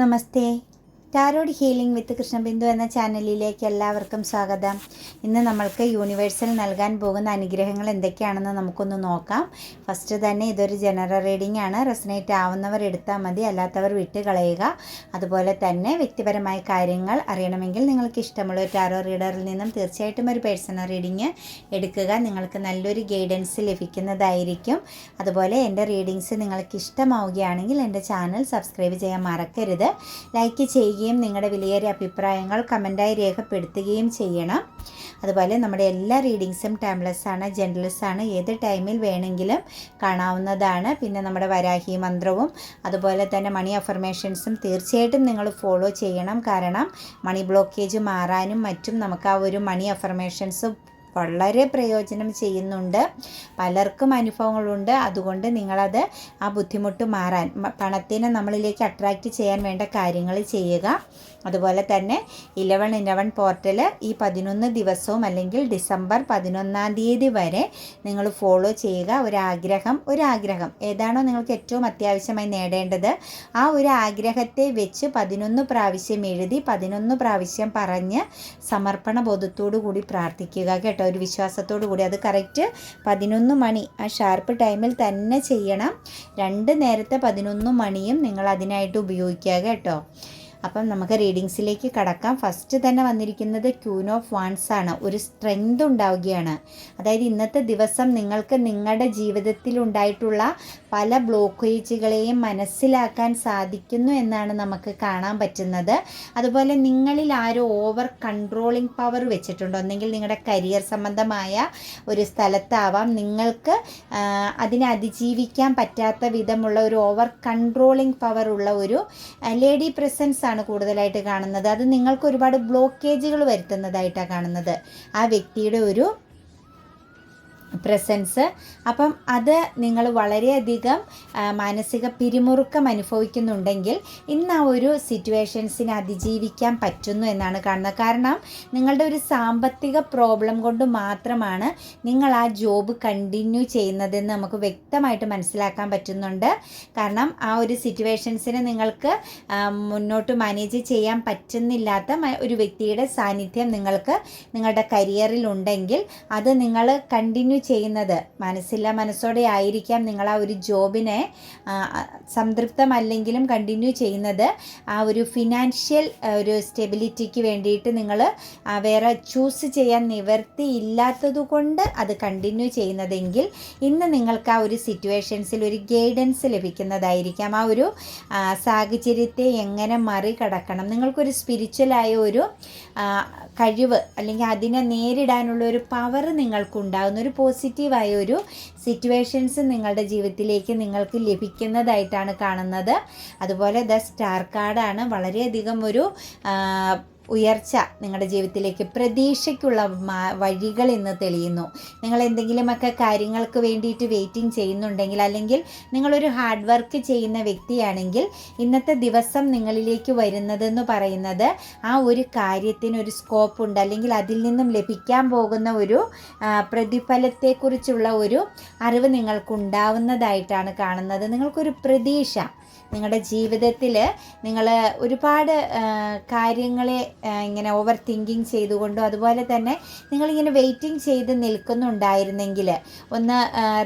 Namaste. Tarot healing with Krishnabindu എന്ന ചാനലിലേക്ക് എല്ലാവർക്കും സ്വാഗതം. ഇന്ന് നമ്മൾക്ക് യൂണിവേഴ്സൽ നൽകാൻ പോകുന്ന അനുഗ്രഹങ്ങൾ എന്തൊക്കെയാണെന്ന് നമുക്കൊന്ന് നോക്കാം. ഫസ്റ്റ് തന്നെ ഇതൊരു ജനറൽ റീഡിംഗ് ആണ്. റെസനേറ്റ് ആവുന്നവർ എടുത്താൽ മതി അല്ലാത്തവർ വിട്ട് കളയുക. അതുപോലെ തന്നെ വ്യക്തിപരമായ കാര്യങ്ങൾ അറിയണമെങ്കിൽ നിങ്ങൾക്ക് ഇഷ്ടമുള്ള ഒരു ടാരോ റീഡറിൽ നിന്നും തീർച്ചയായിട്ടും ഒരു പേഴ്സണൽ റീഡിംഗ് എടുക്കുക. നിങ്ങൾക്ക് നല്ലൊരു ഗൈഡൻസ് ലഭിക്കുന്നതായിരിക്കും. അതുപോലെ എന്റെ റീഡിങ്സ് നിങ്ങൾക്ക് ഇഷ്ടമാവുകയാണെങ്കിൽ എന്റെ ചാനൽ സബ്സ്ക്രൈബ് ചെയ്യാൻ മറക്കരുത്. ലൈക്ക് ചെയ്യുകയും നിങ്ങളുടെ വിലയേറിയ അഭിപ്രായങ്ങൾ കമന്റായി രേഖപ്പെടുത്തുകയും ചെയ്യണം. അതുപോലെ നമ്മുടെ എല്ലാ റീഡിങ്സും ടൈംലെസ് ആണ് ജെൻഡ്ലെസ് ആണ്. ഏത് ടൈമിൽ വേണമെങ്കിലും കാണാവുന്നതാണ്. പിന്നെ നമ്മുടെ വരാഹി മന്ത്രവും അതുപോലെ തന്നെ മണി അഫർമേഷൻസും തീർച്ചയായിട്ടും നിങ്ങൾ ഫോളോ ചെയ്യണം. കാരണം മണി ബ്ലോക്കേജ് മാറാനും മറ്റും നമുക്ക് ആ ഒരു മണി അഫർമേഷൻസ് വളരെ പ്രയോജനം ചെയ്യുന്നുണ്ട്. പലർക്കും അനുഭവങ്ങളുണ്ട്. അതുകൊണ്ട് നിങ്ങളത് ആ ബുദ്ധിമുട്ട് മാറാൻ പണത്തിനെ നമ്മളിലേക്ക് അട്രാക്റ്റ് ചെയ്യാൻ വേണ്ട കാര്യങ്ങൾ ചെയ്യുക. അതുപോലെ തന്നെ ഇലവൺ ഇലവൺ പോർട്ടൽ ഈ പതിനൊന്ന് ദിവസവും അല്ലെങ്കിൽ ഡിസംബർ പതിനൊന്നാം തീയതി വരെ നിങ്ങൾ ഫോളോ ചെയ്യുക. ഒരാഗ്രഹം ഒരാഗ്രഹം. ഏതാണോ നിങ്ങൾക്ക് ഏറ്റവും അത്യാവശ്യമായി നേടേണ്ടത്. ആ ഒരു ആഗ്രഹത്തെ വെച്ച് പതിനൊന്ന് പ്രാവശ്യം എഴുതി പതിനൊന്ന് പ്രാവശ്യം പറഞ്ഞ് സമർപ്പണ ബോധത്തോടു കൂടി പ്രാർത്ഥിക്കുക കേട്ടോ. ഒരു വിശ്വാസത്തോടു കൂടി. അത് കറക്റ്റ് പതിനൊന്ന് മണി. ആ ഷാർപ്പ് ടൈമിൽ തന്നെ ചെയ്യണം. രണ്ട് നേരത്തെ പതിനൊന്ന് മണിയും നിങ്ങൾ അതിനായിട്ട് ഉപയോഗിക്കുക കേട്ടോ. അപ്പം നമുക്ക് റീഡിങ്സിലേക്ക് കടക്കാം. ഫസ്റ്റ് തന്നെ വന്നിരിക്കുന്നത് ക്യൂൻ ഓഫ് വാൺസ് ആണ്. ഒരു സ്ട്രെങ്ത് ഉണ്ടാവുകയാണ്. അതായത് ഇന്നത്തെ ദിവസം നിങ്ങൾക്ക് നിങ്ങളുടെ ജീവിതത്തിൽ ഉണ്ടായിട്ടുള്ള പല ബ്ലോക്കേജുകളെയും മനസ്സിലാക്കാൻ സാധിക്കുന്നു എന്നാണ് നമുക്ക് കാണാൻ പറ്റുന്നത്. അതുപോലെ നിങ്ങളിൽ ആരോ ഓവർ കൺട്രോളിംഗ് പവർ വെച്ചിട്ടുണ്ടോ? ഒന്നെങ്കിൽ നിങ്ങളുടെ കരിയർ സംബന്ധമായ ഒരു സ്ഥലത്താവാം. നിങ്ങൾക്ക് അതിനെ അതിജീവിക്കാൻ പറ്റാത്ത വിധമുള്ള ഒരു ഓവർ കൺട്രോളിംഗ് പവർ ഉള്ള ഒരു ലേഡി പ്രസൻസ് ആണ് കൂടുതലായിട്ട് കാണുന്നത്. അത് നിങ്ങൾക്ക് ഒരുപാട് ബ്ലോക്കേജുകൾ വരുത്തുന്നതായിട്ടാണ് കാണുന്നത്. ആ വ്യക്തിയുടെ ഒരു പ്രസൻസ് അപ്പം അത് നിങ്ങൾ വളരെയധികം മാനസിക പിരിമുറുക്കം അനുഭവിക്കുന്നുണ്ടെങ്കിൽ ഇന്ന് ആ ഒരു സിറ്റുവേഷൻസിനെ അതിജീവിക്കാൻ പറ്റുന്നു എന്നാണ് കാണുന്നത്. കാരണം നിങ്ങളുടെ ഒരു സാമ്പത്തിക പ്രോബ്ലം കൊണ്ട് മാത്രമാണ് നിങ്ങൾ ആ ജോബ് കണ്ടിന്യൂ ചെയ്യുന്നതെന്ന് നമുക്ക് വ്യക്തമായിട്ട് മനസ്സിലാക്കാൻ പറ്റുന്നുണ്ട്. കാരണം ആ ഒരു സിറ്റുവേഷൻസിനെ നിങ്ങൾക്ക് മുന്നോട്ട് മാനേജ് ചെയ്യാൻ പറ്റുന്നില്ലാത്ത ഒരു വ്യക്തിയുടെ സാന്നിധ്യം നിങ്ങൾക്ക് നിങ്ങളുടെ കരിയറിൽ ഉണ്ടെങ്കിൽ അത് നിങ്ങൾ കണ്ടിന്യൂ ചെയ്യുന്നത്. മനസ്സില്ല മനസ്സോടെ ആയിരിക്കാം നിങ്ങൾ ആ ഒരു ജോബിനെ സംതൃപ്തമല്ലെങ്കിലും കണ്ടിന്യൂ ചെയ്യുന്നത്. ആ ഒരു ഫിനാൻഷ്യൽ ഒരു സ്റ്റെബിലിറ്റിക്ക് വേണ്ടിയിട്ട് നിങ്ങൾ വേറെ ചൂസ് ചെയ്യാൻ നിവർത്തി ഇല്ലാത്തതുകൊണ്ട് അത് കണ്ടിന്യൂ ചെയ്യുന്നതെങ്കിൽ ഇന്ന് നിങ്ങൾക്ക് ആ ഒരു സിറ്റുവേഷൻസിൽ ഒരു ഗൈഡൻസ് ലഭിക്കുന്നതായിരിക്കാം. ആ ഒരു സാഹചര്യത്തെ എങ്ങനെ മറികടക്കണം? നിങ്ങൾക്കൊരു സ്പിരിച്വലായ ഒരു കഴിവ് അല്ലെങ്കിൽ അതിനെ നേരിടാനുള്ള ഒരു പവർ നിങ്ങൾക്കുണ്ടാകുന്ന. ഒരു പോസിറ്റീവായ ഒരു സിറ്റുവേഷൻസ് നിങ്ങളുടെ ജീവിതത്തിലേക്ക് നിങ്ങൾക്ക് ലഭിക്കുന്നതായിട്ടാണ് കാണുന്നത്. അതുപോലെ ദ സ്റ്റാർ കാർഡാണ് വളരെയധികം ഒരു ഉയർച്ച നിങ്ങളുടെ ജീവിതത്തിലേക്ക് പ്രതീക്ഷയ്ക്കുള്ള വഴികൾ ഇന്ന് തെളിയുന്നു. നിങ്ങൾ എന്തെങ്കിലുമൊക്കെ കാര്യങ്ങൾക്ക് വേണ്ടിയിട്ട് വെയിറ്റിംഗ് ചെയ്യുന്നുണ്ടെങ്കിൽ അല്ലെങ്കിൽ നിങ്ങളൊരു ഹാർഡ് വർക്ക് ചെയ്യുന്ന വ്യക്തിയാണെങ്കിൽ ഇന്നത്തെ ദിവസം നിങ്ങളിലേക്ക് വരുന്നതെന്ന് പറയുന്നത് ആ ഒരു കാര്യത്തിന് ഒരു സ്കോപ്പ് ഉണ്ട്. അല്ലെങ്കിൽ അതിൽ നിന്നും ലഭിക്കാൻ പോകുന്ന ഒരു പ്രതിഫലത്തെക്കുറിച്ചുള്ള ഒരു അറിവ് നിങ്ങൾക്കുണ്ടാവുന്നതായിട്ടാണ് കാണുന്നത്. നിങ്ങൾക്കൊരു പ്രതീക്ഷ. നിങ്ങളുടെ ജീവിതത്തിൽ നിങ്ങൾ ഒരുപാട് കാര്യങ്ങളെ ഇങ്ങനെ ഓവർ തിങ്കിങ് ചെയ്തുകൊണ്ടും അതുപോലെ തന്നെ നിങ്ങളിങ്ങനെ വെയിറ്റിംഗ് ചെയ്ത് നിൽക്കുന്നുണ്ടായിരുന്നെങ്കിൽ ഒന്ന്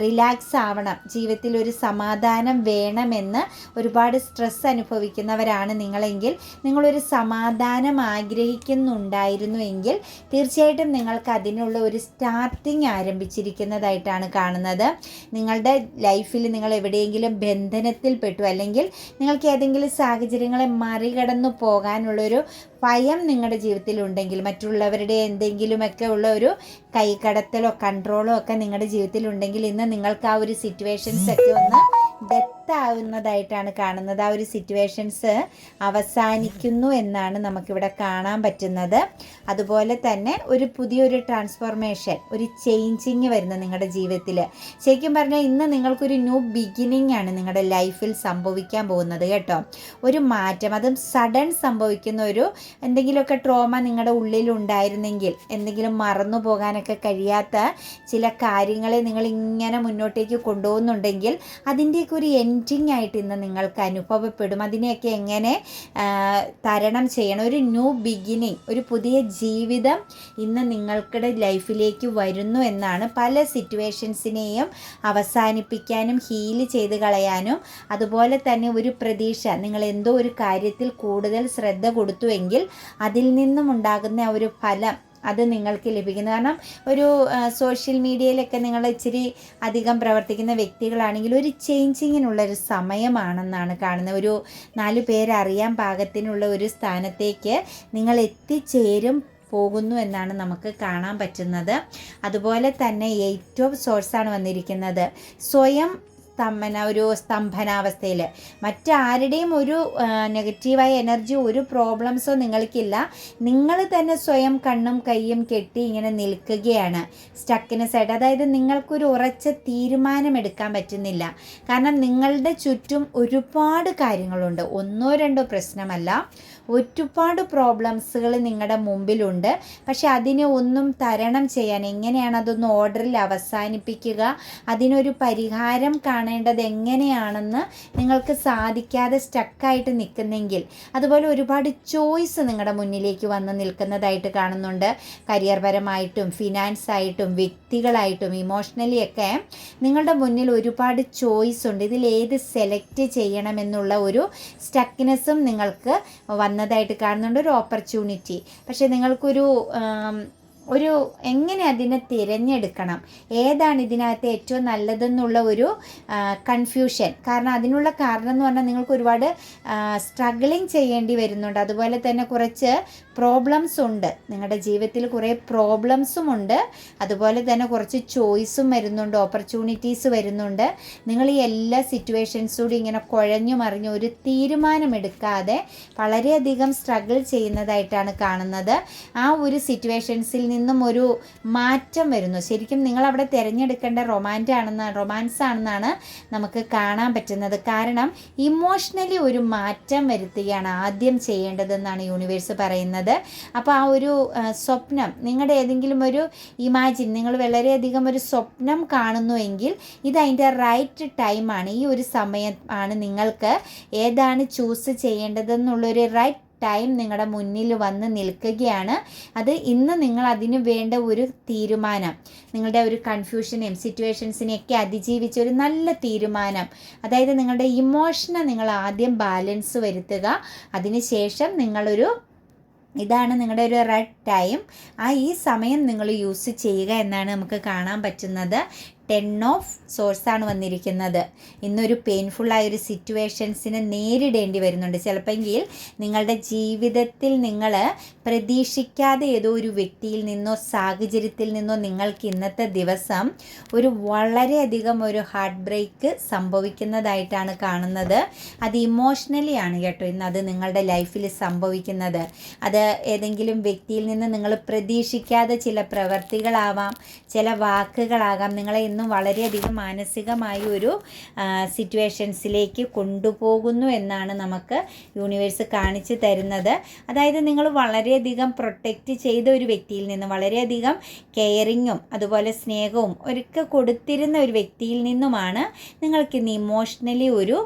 റിലാക്സ് ആവണം. ജീവിതത്തിൽ ഒരു സമാധാനം വേണമെന്ന് ഒരുപാട് സ്ട്രെസ് അനുഭവിക്കുന്നവരാണ് നിങ്ങളെങ്കിൽ. നിങ്ങളൊരു സമാധാനം ആഗ്രഹിക്കുന്നുണ്ടായിരുന്നു എങ്കിൽ തീർച്ചയായിട്ടും നിങ്ങൾക്ക് അതിനുള്ള ഒരു സ്റ്റാർട്ടിങ് ആരംഭിച്ചിരിക്കുന്നതായിട്ടാണ് കാണുന്നത്. നിങ്ങളുടെ ലൈഫിൽ നിങ്ങൾ എവിടെയെങ്കിലും ബന്ധനത്തിൽപ്പെട്ടു അല്ലെങ്കിൽ നിങ്ങൾക്ക് ഏതെങ്കിലും സാഹചര്യങ്ങളെ മറികടന്നു പോകാനുള്ളൊരു ഭയം നിങ്ങളുടെ ജീവിതത്തിൽ ഉണ്ടെങ്കിൽ മറ്റുള്ളവരുടെ എന്തെങ്കിലുമൊക്കെ ഉള്ള ഒരു കൈകടത്തലോ കൺട്രോളോ ഒക്കെ നിങ്ങളുടെ ജീവിതത്തിൽ ഉണ്ടെങ്കിൽ ഇന്ന് നിങ്ങൾക്ക് ആ ഒരു സിറ്റുവേഷൻസ് ഒക്കെ ഒന്ന് ആവുന്നതായിട്ടാണ് കാണുന്നത്. ആ ഒരു സിറ്റുവേഷൻസ് അവസാനിക്കുന്നു എന്നാണ് നമുക്കിവിടെ കാണാൻ പറ്റുന്നത്. അതുപോലെ തന്നെ ഒരു പുതിയൊരു ട്രാൻസ്ഫോർമേഷൻ ഒരു ചേഞ്ചിങ് വരുന്നത് നിങ്ങളുടെ ജീവിതത്തിൽ. ശരിക്കും പറഞ്ഞാൽ ഇന്ന് നിങ്ങൾക്കൊരു ന്യൂ ബിഗിനിങ് ആണ് നിങ്ങളുടെ ലൈഫിൽ സംഭവിക്കാൻ പോകുന്നത് കേട്ടോ. ഒരു മാറ്റം അതും സഡൻ സംഭവിക്കുന്ന ഒരു എന്തെങ്കിലുമൊക്കെ ട്രോമ നിങ്ങളുടെ ഉള്ളിൽ ഉണ്ടായിരുന്നെങ്കിൽ എന്തെങ്കിലും മറന്നു പോകാനൊക്കെ കഴിയാത്ത ചില കാര്യങ്ങളെ നിങ്ങൾ ഇങ്ങനെ മുന്നോട്ടേക്ക് കൊണ്ടുപോകുന്നുണ്ടെങ്കിൽ അതിന്റെയൊക്കെ ഒരു എൻഡിങ് ആയിട്ട് ഇന്ന് നിങ്ങൾക്ക് അനുഭവപ്പെടും. അതിനെയൊക്കെ എങ്ങനെ തരണം ചെയ്യണം. ഒരു ന്യൂ ബിഗിനിങ് ഒരു പുതിയ ജീവിതം ഇന്ന് നിങ്ങൾക്കിടെ ലൈഫിലേക്ക് വരുന്നു എന്നാണ് പല സിറ്റുവേഷൻസിനെയും അവസാനിപ്പിക്കാനും ഹീൽ ചെയ്ത് കളയാനും. അതുപോലെ തന്നെ ഒരു പ്രതീക്ഷ നിങ്ങൾ എന്തോ ഒരു കാര്യത്തിൽ കൂടുതൽ ശ്രദ്ധ കൊടുത്തുവെങ്കിൽ അതിൽ നിന്നും ഉണ്ടാകുന്ന ഒരു ഫലം അത് നിങ്ങൾക്ക് ലഭിക്കുന്നത് കാരണം ഒരു സോഷ്യൽ മീഡിയയിലൊക്കെ നിങ്ങൾ ഇച്ചിരി അധികം പ്രവർത്തിക്കുന്ന വ്യക്തികളാണെങ്കിൽ ഒരു ചേഞ്ചിങ്ങിനുള്ള ഒരു സമയമാണെന്നാണ് കാണുന്നത്. ഒരു നാല് പേരറിയാൻ പാകത്തിനുള്ള ഒരു സ്ഥാനത്തേക്ക് നിങ്ങൾ എത്തിച്ചേരും പോകുന്നു എന്നാണ് നമുക്ക് കാണാൻ പറ്റുന്നത്. അതുപോലെ തന്നെ ഏറ്റവും സോഴ്സാണ് വന്നിരിക്കുന്നത്. സ്വയം സ്തംഭന ഒരു സ്തംഭനാവസ്ഥയിൽ മറ്റാരുടെയും ഒരു നെഗറ്റീവായ എനർജി ഒരു പ്രോബ്ലംസോ നിങ്ങൾക്കില്ല. നിങ്ങൾ തന്നെ സ്വയം കണ്ണും കൈയും കെട്ടി ഇങ്ങനെ നിൽക്കുകയാണ്. സ്റ്റക്കിനെസ് ആയിട്ട് അതായത് നിങ്ങൾക്കൊരു ഉറച്ച തീരുമാനമെടുക്കാൻ പറ്റുന്നില്ല. കാരണം നിങ്ങളുടെ ചുറ്റും ഒരുപാട് കാര്യങ്ങളുണ്ട്. ഒന്നോ രണ്ടോ പ്രശ്നമല്ല. ഒരുപാട് പ്രോബ്ലംസുകൾ നിങ്ങളുടെ മുമ്പിലുണ്ട്. പക്ഷെ അതിനെ ഒന്നും തരണം ചെയ്യാൻ എങ്ങനെയാണ് അതൊന്ന് ഓർഡറിൽ അവസാനിപ്പിക്കുക? അതിനൊരു പരിഹാരം കാണേണ്ടത് എങ്ങനെയാണെന്ന് നിങ്ങൾക്ക് സാധിക്കാതെ സ്റ്റക്കായിട്ട് നിൽക്കുന്നെങ്കിൽ അതുപോലെ ഒരുപാട് ചോയ്സ് നിങ്ങളുടെ മുന്നിലേക്ക് വന്ന് നിൽക്കുന്നതായിട്ട് കാണുന്നുണ്ട്. കരിയർ പരമായിട്ടും ഫിനാൻസ് ആയിട്ടും വ്യക്തികളായിട്ടും ഇമോഷണലി ഒക്കെ നിങ്ങളുടെ മുന്നിൽ ഒരുപാട് ചോയ്സ് ഉണ്ട്. ഇതിൽ ഏത് സെലക്ട് ചെയ്യണമെന്നുള്ള ഒരു സ്റ്റക്നെസ്സും നിങ്ങൾക്ക് വന്നതായിട്ട് കാണുന്നുണ്ട് ഒരു ഓപ്പർച്യൂണിറ്റി പക്ഷേ നിങ്ങൾക്കൊരു ഒരു എങ്ങനെ അതിനെ തിരഞ്ഞെടുക്കണം? ഏതാണ് ഇതിനകത്ത് ഏറ്റവും നല്ലതെന്നുള്ള ഒരു കൺഫ്യൂഷൻ കാരണം അതിനുള്ള കാരണം എന്ന് പറഞ്ഞാൽ നിങ്ങൾക്ക് ഒരുപാട് സ്ട്രഗിളിങ് ചെയ്യേണ്ടി വരുന്നുണ്ട്. അതുപോലെ തന്നെ കുറച്ച് പ്രോബ്ലംസ് ഉണ്ട്. നിങ്ങളുടെ ജീവിതത്തിൽ കുറേ പ്രോബ്ലംസും ഉണ്ട്. അതുപോലെ തന്നെ കുറച്ച് ചോയ്സും വരുന്നുണ്ട്. ഓപ്പർച്യൂണിറ്റീസ് വരുന്നുണ്ട്. നിങ്ങൾ ഈ എല്ലാ സിറ്റുവേഷൻസൂടി ഇങ്ങനെ കുഴഞ്ഞു മറിഞ്ഞ് ഒരു തീരുമാനമെടുക്കാതെ വളരെയധികം സ്ട്രഗിൾ ചെയ്യുന്നതായിട്ടാണ് കാണുന്നത്. ആ ഒരു സിറ്റുവേഷൻസിൽ നിന്നും ഒരു മാറ്റം വരുന്നു. ശരിക്കും നിങ്ങൾ അവിടെ തിരഞ്ഞെടുക്കേണ്ട റൊമാന്റ് ആണെന്നാണ് റൊമാൻസ് ആണെന്നാണ് നമുക്ക് കാണാൻ പറ്റുന്നത്. കാരണം ഇമോഷണലി ഒരു മാറ്റം വരുത്തുകയാണ് ആദ്യം ചെയ്യേണ്ടതെന്നാണ് യൂണിവേഴ്സ് പറയുന്നത്. അപ്പോൾ ആ ഒരു സ്വപ്നം നിങ്ങളുടെ ഏതെങ്കിലും ഒരു ഇമാജിൻ നിങ്ങൾ വളരെയധികം ഒരു സ്വപ്നം കാണുന്നുവെങ്കിൽ ഇത് അതിന്റെ റൈറ്റ് ടൈമാണ്. ഈ ഒരു സമയമാണ് നിങ്ങൾക്ക് ഏതാണ് ചൂസ് ചെയ്യേണ്ടതെന്നുള്ളൊരു റൈറ്റ് ടൈം നിങ്ങളുടെ മുന്നിൽ വന്ന് നിൽക്കുകയാണ്. അത് ഇന്ന് നിങ്ങൾ അതിന് വേണ്ട ഒരു തീരുമാനം. നിങ്ങളുടെ ഒരു കൺഫ്യൂഷനെയും സിറ്റുവേഷൻസിനെയൊക്കെ അതിജീവിച്ച ഒരു നല്ല തീരുമാനം. അതായത് നിങ്ങളുടെ ഇമോഷനെ നിങ്ങൾ ആദ്യം ബാലൻസ് വരുത്തുക. അതിനുശേഷം നിങ്ങളൊരു ഇതാണ് നിങ്ങളുടെ ഒരു റെഡ് ടൈം ആ ഈ സമയം നിങ്ങൾ യൂസ് ചെയ്യുക എന്നാണ് നമുക്ക് കാണാൻ പറ്റുന്നത്. ടെൻ ഓഫ് സോഴ്സാണ് വന്നിരിക്കുന്നത്. ഇന്നൊരു പെയിൻഫുള്ളായ ഒരു സിറ്റുവേഷൻസിനെ നേരിടേണ്ടി വരുന്നുണ്ട്. ചിലപ്പോൾ നിങ്ങളുടെ ജീവിതത്തിൽ നിങ്ങൾ പ്രതീക്ഷിക്കാതെ ഏതോ ഒരു വ്യക്തിയിൽ നിന്നോ സാഹചര്യത്തിൽ നിന്നോ നിങ്ങൾക്ക് ഇന്നത്തെ ദിവസം ഒരു വളരെയധികം ഒരു ഹാർട്ട് ബ്രേക്ക് സംഭവിക്കുന്നതായിട്ടാണ് കാണുന്നത്. അത് ഇമോഷണലി ആണ് കേട്ടോ ഇന്ന് അത് നിങ്ങളുടെ ലൈഫിൽ സംഭവിക്കുന്നത്. അത് ഏതെങ്കിലും വ്യക്തിയിൽ നിന്ന് നിങ്ങൾ പ്രതീക്ഷിക്കാതെ ചില പ്രവർത്തികളാവാം ചില വാക്കുകളാകാം നിങ്ങളെ ഇന്നും വളരെയധികം മാനസികമായി ഒരു സിറ്റുവേഷൻസിലേക്ക് കൊണ്ടുപോകുന്നു എന്നാണ് നമുക്ക് യൂണിവേഴ്സ് കാണിച്ചു തരുന്നത്. അതായത് നിങ്ങൾ വളരെയധികം പ്രൊട്ടക്റ്റ് ചെയ്ത ഒരു വ്യക്തിയിൽ നിന്ന് വളരെയധികം കെയറിങ്ങും അതുപോലെ സ്നേഹവും ഒരുക്കെ കൊടുത്തിരുന്ന ഒരു വ്യക്തിയിൽ നിന്നുമാണ് നിങ്ങൾക്ക് ഇന്ന് ഇമോഷണലി ഒരു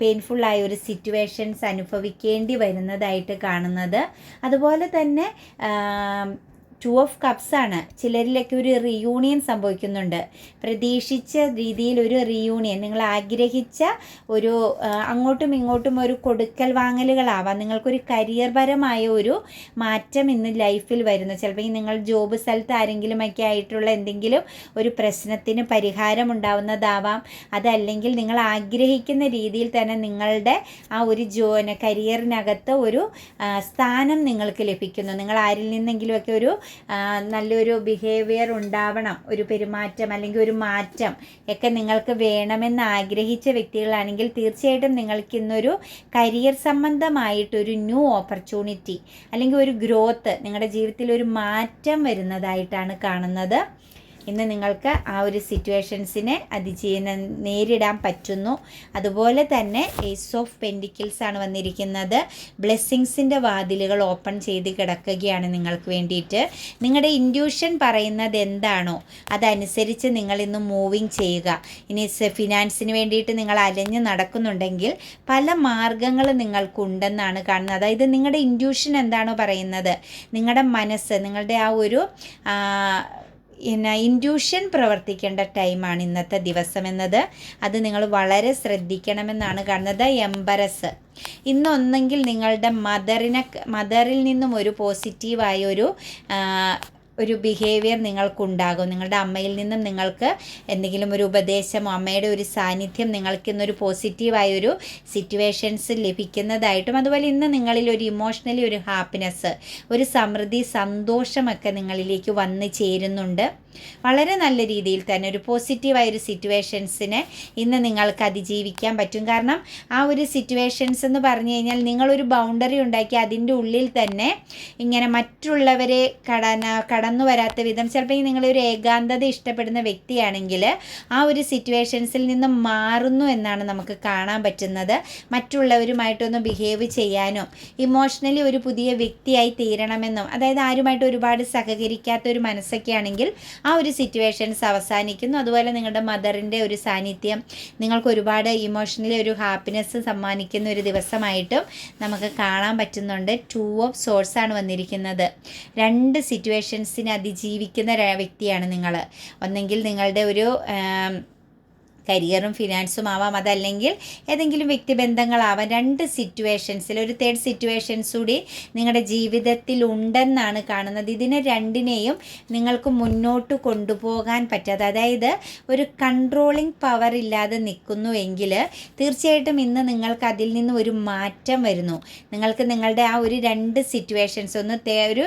പെയിൻഫുള്ളായ ഒരു സിറ്റുവേഷൻസ് അനുഭവിക്കേണ്ടി വരുന്നതായിട്ട് കാണുന്നത്. അതുപോലെ തന്നെ ടു ഓഫ് കപ്സ് ആണ്. ചിലരിലൊക്കെ ഒരു റിയൂണിയൻ സംഭവിക്കുന്നുണ്ട്. പ്രതീക്ഷിച്ച രീതിയിൽ ഒരു റിയൂണിയൻ നിങ്ങൾ ആഗ്രഹിച്ച ഒരു അങ്ങോട്ടും ഇങ്ങോട്ടും ഒരു കൊടുക്കൽ വാങ്ങലുകളാവാം. നിങ്ങൾക്കൊരു കരിയർ പരമായ ഒരു മാറ്റം ഇന്ന് ലൈഫിൽ വരുന്നു. ചിലപ്പോൾ നിങ്ങൾ ജോബ് സ്ഥലത്ത് ആരെങ്കിലുമൊക്കെ ആയിട്ടുള്ള എന്തെങ്കിലും ഒരു പ്രശ്നത്തിന് പരിഹാരം ഉണ്ടാവുന്നതാവാം. അതല്ലെങ്കിൽ നിങ്ങൾ ആഗ്രഹിക്കുന്ന രീതിയിൽ തന്നെ നിങ്ങളുടെ ആ ഒരു ജോ കരിയറിനകത്ത് ഒരു സ്ഥാനം നിങ്ങൾക്ക് ലഭിക്കുന്നു. നിങ്ങൾ ആരിൽ നിന്നെങ്കിലുമൊക്കെ ഒരു നല്ലൊരു ബിഹേവിയർ ഉണ്ടാവണം. ഒരു പെരുമാറ്റം അല്ലെങ്കിൽ ഒരു മാറ്റം ഒക്കെ നിങ്ങൾക്ക് വേണമെന്ന് ആഗ്രഹിച്ച വ്യക്തികളാണെങ്കിൽ തീർച്ചയായിട്ടും നിങ്ങൾക്ക് ഇന്നൊരു കരിയർ സംബന്ധമായിട്ടൊരു ന്യൂ ഓപ്പർച്യൂണിറ്റി അല്ലെങ്കിൽ ഒരു ഗ്രോത്ത് നിങ്ങളുടെ ജീവിതത്തിൽ ഒരു മാറ്റം വരുന്നതായിട്ടാണ് കാണുന്നത്. ഇന്ന് നിങ്ങൾക്ക് ആ ഒരു സിറ്റുവേഷൻസിനെ അതിജീവന നേരിടാൻ പറ്റുന്നു. അതുപോലെ തന്നെ ഏസ് ഓഫ് പെൻഡിക്കിൾസ് ആണ് വന്നിരിക്കുന്നത്. ബ്ലെസ്സിങ്സിന്റെ വാതിലുകൾ ഓപ്പൺ ചെയ്ത് കിടക്കുകയാണ് നിങ്ങൾക്ക് വേണ്ടിയിട്ട്. നിങ്ങളുടെ ഇൻഡ്യൂഷൻ പറയുന്നത് എന്താണോ അതനുസരിച്ച് നിങ്ങൾ ഇന്ന് മൂവിങ് ചെയ്യുക. ഇനി ഫിനാൻസിന് വേണ്ടിയിട്ട് നിങ്ങൾ അലഞ്ഞ് നടക്കുന്നുണ്ടെങ്കിൽ പല മാർഗങ്ങൾ നിങ്ങൾക്കുണ്ടെന്നാണ് കാണുന്നത്. അതായത് നിങ്ങളുടെ ഇൻഡ്യൂഷൻ എന്താണോ പറയുന്നത്? നിങ്ങളുടെ മനസ്സ് നിങ്ങളുടെ ആ ഒരു പിന്നെ ഇൻഡ്യൂഷൻ പ്രവർത്തിക്കേണ്ട ടൈമാണ് ഇന്നത്തെ ദിവസം എന്നത്. അത് നിങ്ങൾ വളരെ ശ്രദ്ധിക്കണമെന്നാണ് കാണുന്നത്. എംബറസ്. ഇന്നൊന്നെങ്കിൽ നിങ്ങളുടെ മദറിനെ മദറിൽ നിന്നും ഒരു പോസിറ്റീവായ ഒരു ഒരു ബിഹേവിയർ നിങ്ങൾക്കുണ്ടാകും. നിങ്ങളുടെ അമ്മയിൽ നിന്നും നിങ്ങൾക്ക് എന്തെങ്കിലും ഒരു ഉപദേശമോ അമ്മയുടെ ഒരു സാന്നിധ്യം നിങ്ങൾക്ക് ഇന്നൊരു പോസിറ്റീവായ ഒരു സിറ്റുവേഷൻസ് ലഭിക്കുന്നതായിട്ടും അതുപോലെ ഇന്ന് നിങ്ങളിൽ ഒരു ഇമോഷണലി ഒരു ഹാപ്പിനെസ് ഒരു സമൃദ്ധി സന്തോഷമൊക്കെ നിങ്ങളിലേക്ക് വന്നു ചേരുന്നുണ്ട്. വളരെ നല്ല രീതിയിൽ തന്നെ ഒരു പോസിറ്റീവായ ഒരു സിറ്റുവേഷൻസിനെ ഇന്ന് നിങ്ങൾക്ക് അതിജീവിക്കാൻ പറ്റും. കാരണം ആ ഒരു സിറ്റുവേഷൻസ് എന്ന് പറഞ്ഞു കഴിഞ്ഞാൽ നിങ്ങളൊരു ബൗണ്ടറി ഉണ്ടാക്കി അതിന്റെ ഉള്ളിൽ തന്നെ ഇങ്ങനെ മറ്റുള്ളവരെ കടന കടന്നു വരാത്ത വിധം ചിലപ്പോൾ നിങ്ങളൊരു ഏകാന്തത ഇഷ്ടപ്പെടുന്ന വ്യക്തിയാണെങ്കിൽ ആ ഒരു സിറ്റുവേഷൻസിൽ നിന്ന് മാറുന്നു എന്നാണ് നമുക്ക് കാണാൻ പറ്റുന്നത്. മറ്റുള്ളവരുമായിട്ടൊന്ന് ബിഹേവ് ചെയ്യാനും ഇമോഷണലി ഒരു പുതിയ വ്യക്തിയായി തീരണമെന്നും അതായത് ആരുമായിട്ട് ഒരുപാട് സഹകരിക്കാത്ത ഒരു മനസ്സൊക്കെ ആണെങ്കിൽ ആ ഒരു സിറ്റുവേഷൻസ് അവസാനിക്കുന്നു. അതുപോലെ നിങ്ങളുടെ മദറിന്റെ ഒരു സാന്നിധ്യം നിങ്ങൾക്ക് ഒരുപാട് ഇമോഷണലി ഒരു ഹാപ്പിനെസ് സമ്മാനിക്കുന്ന ഒരു ദിവസമായിട്ടും നമുക്ക് കാണാൻ പറ്റുന്നുണ്ട്. ടു ഓഫ് സോഴ്സ് ആണ് വന്നിരിക്കുന്നത്. രണ്ട് സിറ്റുവേഷൻസിനെ അതിജീവിക്കുന്ന വ്യക്തിയാണ് നിങ്ങൾ ഒന്നെങ്കിൽ നിങ്ങളുടെ ഒരു കരിയറും ഫിനാൻസും ആവാം. അതല്ലെങ്കിൽ ഏതെങ്കിലും വ്യക്തിബന്ധങ്ങളാവാം രണ്ട് സിറ്റുവേഷൻസിൽ ഒരു തേർഡ് സിറ്റുവേഷൻസ് കൂടി നിങ്ങളുടെ ജീവിതത്തിൽ ഉണ്ടെന്നാണ് കാണുന്നത്. ഇതിനെ രണ്ടിനെയും നിങ്ങൾക്ക് മുന്നോട്ട് കൊണ്ടുപോകാൻ പറ്റാതെ അതായത് ഒരു കൺട്രോളിംഗ് പവർ ഇല്ലാതെ നിൽക്കുന്നു എങ്കിൽ തീർച്ചയായിട്ടും ഇന്ന് നിങ്ങൾക്ക് അതിൽ നിന്ന് ഒരു മാറ്റം വരുന്നു. നിങ്ങൾക്ക് നിങ്ങളുടെ ആ ഒരു രണ്ട് സിറ്റുവേഷൻസ് ഒന്ന് ഒരു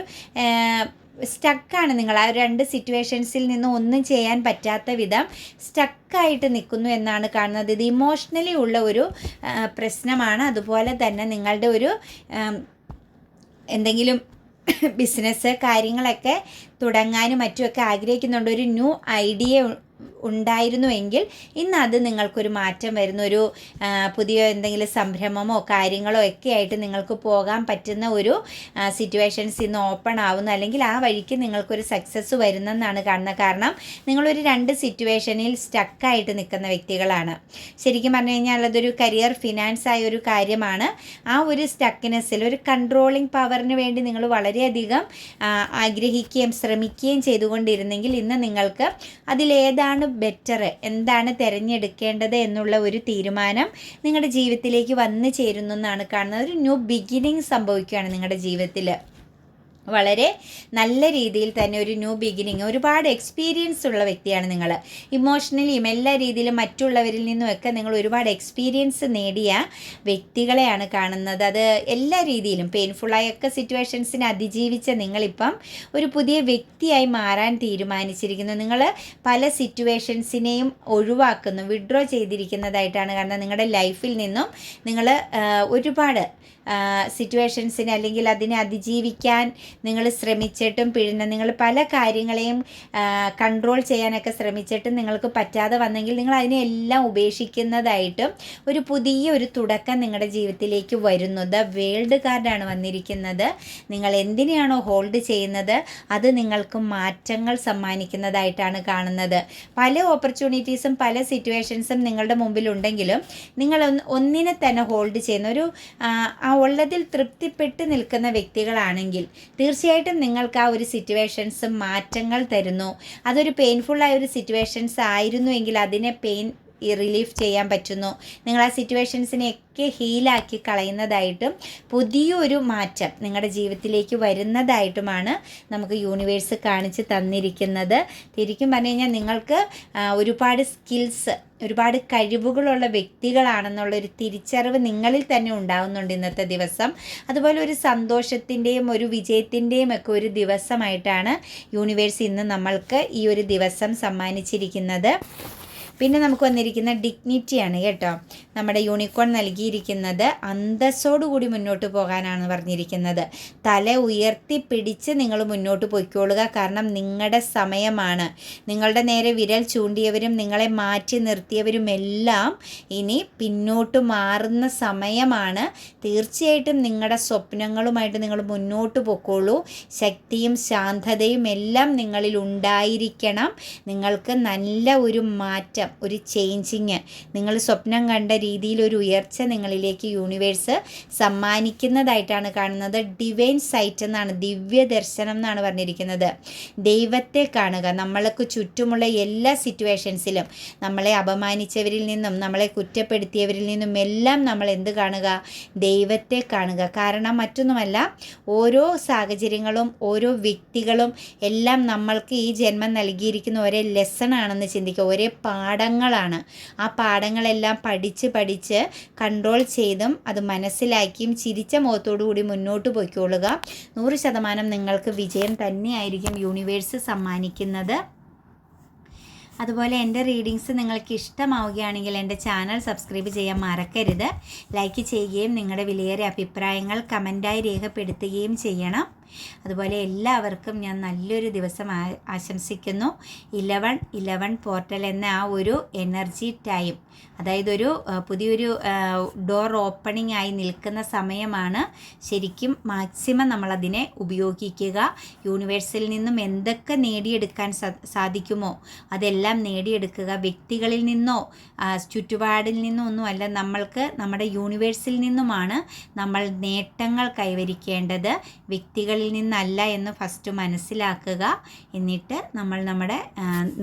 സ്റ്റക്കാണ് നിങ്ങൾ ആ രണ്ട് സിറ്റുവേഷൻസിൽ നിന്ന് ഒന്നും ചെയ്യാൻ പറ്റാത്ത വിധം സ്റ്റക്കായിട്ട് നിൽക്കുന്നു എന്നാണ് കാണുന്നത്. ഇത് ഇമോഷണലി ഉള്ള ഒരു പ്രശ്നമാണ്. അതുപോലെ തന്നെ നിങ്ങളുടെ ഒരു എന്തെങ്കിലും ബിസിനസ് കാര്യങ്ങളൊക്കെ തുടങ്ങാനും മറ്റുമൊക്കെ ആഗ്രഹിക്കുന്നുണ്ട്. ഒരു ന്യൂ ഐഡിയ ഉണ്ടായിരുന്നുവെങ്കിൽ ഇന്ന് അത് നിങ്ങൾക്കൊരു മാറ്റം വരുന്ന ഒരു പുതിയ എന്തെങ്കിലും സംരംഭമോ കാര്യങ്ങളോ ഒക്കെ ആയിട്ട് നിങ്ങൾക്ക് പോകാൻ പറ്റുന്ന ഒരു സിറ്റുവേഷൻസ് ഇന്ന് ഓപ്പൺ ആവുന്നു. അല്ലെങ്കിൽ ആ വഴിക്ക് നിങ്ങൾക്കൊരു സക്സസ് വരുന്നെന്നാണ് കാണുന്നത്. കാരണം നിങ്ങളൊരു രണ്ട് സിറ്റുവേഷനിൽ സ്റ്റക്കായിട്ട് നിൽക്കുന്ന വ്യക്തികളാണ്. ശരിക്കും പറഞ്ഞു കഴിഞ്ഞാൽ അതൊരു കരിയർ ഫിനാൻസ് ആയ ഒരു കാര്യമാണ്. ആ ഒരു സ്റ്റക്കിനെസ്സിൽ ഒരു കൺട്രോളിങ് പവറിന് വേണ്ടി നിങ്ങൾ വളരെയധികം ആഗ്രഹിക്കുകയും ശ്രമിക്കുകയും ചെയ്തുകൊണ്ടിരുന്നെങ്കിൽ ഇന്ന് നിങ്ങൾക്ക് അതിലേതാണ് ബെറ്റർ എന്താണ് തിരഞ്ഞെടുക്കേണ്ടത് എന്നുള്ള ഒരു തീരുമാനം നിങ്ങളുടെ ജീവിതത്തിലേക്ക് വന്നു ചേരുന്നു എന്നാണ് കാണുന്നത്. ഒരു ന്യൂ ബിഗിനിങ് സംഭവിക്കുകയാണ് നിങ്ങളുടെ ജീവിതത്തിൽ വളരെ നല്ല രീതിയിൽ തന്നെ ഒരു ന്യൂ ബിഗിനിങ് ഒരുപാട് എക്സ്പീരിയൻസ് ഉള്ള വ്യക്തിയാണ് നിങ്ങൾ ഇമോഷണലിയും എല്ലാ രീതിയിലും മറ്റുള്ളവരിൽ നിന്നുമൊക്കെ നിങ്ങൾ ഒരുപാട് എക്സ്പീരിയൻസ് നേടിയ വ്യക്തികളെയാണ് കാണുന്നത്. അത് എല്ലാ രീതിയിലും പെയിൻഫുള്ളായൊക്കെ സിറ്റുവേഷൻസിനെ അതിജീവിച്ച നിങ്ങളിപ്പം ഒരു പുതിയ വ്യക്തിയായി മാറാൻ തീരുമാനിച്ചിരിക്കുന്നു. നിങ്ങൾ പല സിറ്റുവേഷൻസിനെയും ഒഴിവാക്കുന്നു വിഡ്രോ ചെയ്തിരിക്കുന്നതായിട്ടാണ് കാരണം നിങ്ങളുടെ ലൈഫിൽ നിന്നും നിങ്ങൾ ഒരുപാട് സിറ്റുവേഷൻസിനെ അല്ലെങ്കിൽ അതിനെ അതിജീവിക്കാൻ നിങ്ങൾ ശ്രമിച്ചിട്ടും പിഴുന്ന നിങ്ങൾ പല കാര്യങ്ങളെയും കൺട്രോൾ ചെയ്യാനൊക്കെ ശ്രമിച്ചിട്ടും നിങ്ങൾക്ക് പറ്റാതെ വന്നെങ്കിൽ നിങ്ങൾ അതിനെല്ലാം ഉപേക്ഷിക്കുന്നതായിട്ടും ഒരു പുതിയ ഒരു തുടക്കം നിങ്ങളുടെ ജീവിതത്തിലേക്ക് വരുന്നു. ദ വേൾഡ് കാർഡാണ് വന്നിരിക്കുന്നത്. നിങ്ങൾ എന്തിനെയാണോ ഹോൾഡ് ചെയ്യുന്നത് അത് നിങ്ങൾക്ക് മാറ്റങ്ങൾ സമ്മാനിക്കുന്നതായിട്ടാണ് കാണുന്നത്. പല ഓപ്പർച്യൂണിറ്റീസും പല സിറ്റുവേഷൻസും നിങ്ങളുടെ മുമ്പിലുണ്ടെങ്കിലും നിങ്ങൾ ഒന്നിനെ തന്നെ ഹോൾഡ് ചെയ്യുന്ന ഒരു ആ ഉള്ളതിൽ തൃപ്തിപ്പെട്ട് നിൽക്കുന്ന വ്യക്തികളാണെങ്കിൽ തീർച്ചയായിട്ടും നിങ്ങൾക്ക് ആ ഒരു സിറ്റുവേഷൻസ് മാറ്റങ്ങൾ തരുന്നു. അതൊരു പെയിൻഫുള്ളായ ഒരു സിറ്റുവേഷൻസ് ആയിരുന്നു എങ്കിൽ അതിനെ പെയിൻ റിലീഫ് ചെയ്യാൻ പറ്റുന്നു. നിങ്ങൾ ആ സിറ്റുവേഷൻസിനെയൊക്കെ ഹീലാക്കി കളയുന്നതായിട്ടും പുതിയൊരു മാറ്റം നിങ്ങളുടെ ജീവിതത്തിലേക്ക് വരുന്നതായിട്ടുമാണ് നമുക്ക് യൂണിവേഴ്സ് കാണിച്ച് തന്നിരിക്കുന്നത്. തിരിക്കും പറഞ്ഞു കഴിഞ്ഞാൽ നിങ്ങൾക്ക് ഒരുപാട് സ്കിൽസ് ഒരുപാട് കഴിവുകളുള്ള വ്യക്തികളാണെന്നുള്ളൊരു തിരിച്ചറിവ് നിങ്ങളിൽ തന്നെ ഉണ്ടാകുന്നുണ്ട് ഇന്നത്തെ ദിവസം. അതുപോലെ ഒരു സന്തോഷത്തിന്റെയും ഒരു വിജയത്തിന്റെയും ഒക്കെ ഒരു ദിവസമായിട്ടാണ് യൂണിവേഴ്സ് ഇന്ന് നമ്മൾക്ക് ഈ ഒരു ദിവസം സമ്മാനിച്ചിരിക്കുന്നത്. പിന്നെ നമുക്ക് വന്നിരിക്കുന്ന ഡിഗ്നിറ്റിയാണ് കേട്ടോ. നമ്മുടെ യൂണിക്കോൺ നൽകിയിരിക്കുന്നത് അന്തസ്സോടുകൂടി മുന്നോട്ട് പോകാനാണ് പറഞ്ഞിരിക്കുന്നത്. തല ഉയർത്തി പിടിച്ച് നിങ്ങൾ മുന്നോട്ട് പൊയ്ക്കോളുക കാരണം നിങ്ങളുടെ സമയമാണ്. നിങ്ങളുടെ നേരെ വിരൽ ചൂണ്ടിയവരും നിങ്ങളെ മാറ്റി നിർത്തിയവരും എല്ലാം ഇനി പിന്നോട്ട് മാറുന്ന സമയമാണ്. തീർച്ചയായിട്ടും നിങ്ങളുടെ സ്വപ്നങ്ങളുമായിട്ട് നിങ്ങൾ മുന്നോട്ട് പൊക്കോളൂ. ശക്തിയും ശാന്തതയും എല്ലാം നിങ്ങളിൽ ഉണ്ടായിരിക്കണം. നിങ്ങൾക്ക് നല്ല ഒരു മാറ്റം ഒരു ചേഞ്ചിങ് നിങ്ങൾ സ്വപ്നം കണ്ട രീതിയിൽ ഒരു ഉയർച്ച നിങ്ങളിലേക്ക് യൂണിവേഴ്സ് സമ്മാനിക്കുന്നതായിട്ടാണ് കാണുന്നത്. ഡിവൈൻ സൈറ്റ് എന്നാണ് ദിവ്യ ദർശനം എന്നാണ് പറഞ്ഞിരിക്കുന്നത്. ദൈവത്തെ കാണുക നമ്മൾക്ക് ചുറ്റുമുള്ള എല്ലാ സിറ്റുവേഷൻസിലും നമ്മളെ അപമാനിച്ചവരിൽ നിന്നും നമ്മളെ കുറ്റപ്പെടുത്തിയവരിൽ നിന്നും എല്ലാം നമ്മൾ എന്ത് കാണുക? ദൈവത്തെ കാണുക. കാരണം മറ്റൊന്നുമല്ല ഓരോ സാഹചര്യങ്ങളും ഓരോ വ്യക്തികളും എല്ലാം നമ്മൾക്ക് ഈ ജന്മം നൽകിയിരിക്കുന്ന ഒരേ ലെസൺ ആണെന്ന് ചിന്തിക്കുക. ഒരേ പാഠങ്ങളാണ്. ആ പാഠങ്ങളെല്ലാം പഠിച്ച് പഠിച്ച് കൺട്രോൾ ചെയ്തും അത് മനസ്സിലാക്കിയും ചിരിച്ച മുഖത്തോടു കൂടി മുന്നോട്ട് പോയിക്കൊള്ളുക. നൂറ് ശതമാനം നിങ്ങൾക്ക് വിജയം തന്നെയായിരിക്കും യൂണിവേഴ്സ് സമ്മാനിക്കുന്നത്. അതുപോലെ എന്റെ റീഡിങ്സ് നിങ്ങൾക്ക് ഇഷ്ടമാവുകയാണെങ്കിൽ എന്റെ ചാനൽ സബ്സ്ക്രൈബ് ചെയ്യാൻ മറക്കരുത്. ലൈക്ക് ചെയ്യുകയും നിങ്ങളുടെ വിലയേറിയ അഭിപ്രായങ്ങൾ കമന്റായി രേഖപ്പെടുത്തുകയും ചെയ്യണം. അതുപോലെ എല്ലാവർക്കും ഞാൻ നല്ലൊരു ദിവസം ആശംസിക്കുന്നു. ഇലവൺ ഇലവൺ പോർട്ടൽ എന്ന ആ ഒരു എനർജി ടൈം അതായത് ഒരു പുതിയൊരു ഡോർ ഓപ്പണിംഗ് ആയി നിൽക്കുന്ന സമയമാണ് ശരിക്കും മാക്സിമം നമ്മളതിനെ ഉപയോഗിക്കുക. യൂണിവേഴ്സിൽ നിന്നും എന്തൊക്കെ നേടിയെടുക്കാൻ സാധിക്കുമോ അതെല്ലാം നേടിയെടുക്കുക. വ്യക്തികളിൽ നിന്നോ ചുറ്റുപാടിൽ നിന്നോ ഒന്നുമല്ല നമ്മൾക്ക് നമ്മുടെ യൂണിവേഴ്സിൽ നിന്നുമാണ് നമ്മൾ നേട്ടങ്ങൾ കൈവരിക്കേണ്ടത്. വ്യക്തികൾ കളിൽ നിന്നല്ല എന്ന് ഫസ്റ്റ് മനസ്സിലാക്കുക. എന്നിട്ട് നമ്മൾ നമ്മുടെ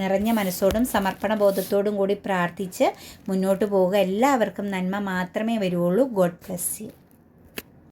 നിറഞ്ഞ മനസ്സോടും സമർപ്പണ ബോധത്തോടും കൂടി പ്രാർത്ഥിച്ച് മുന്നോട്ട് പോവുക. എല്ലാവർക്കും നന്മ മാത്രമേ വരുള്ളൂ. God bless you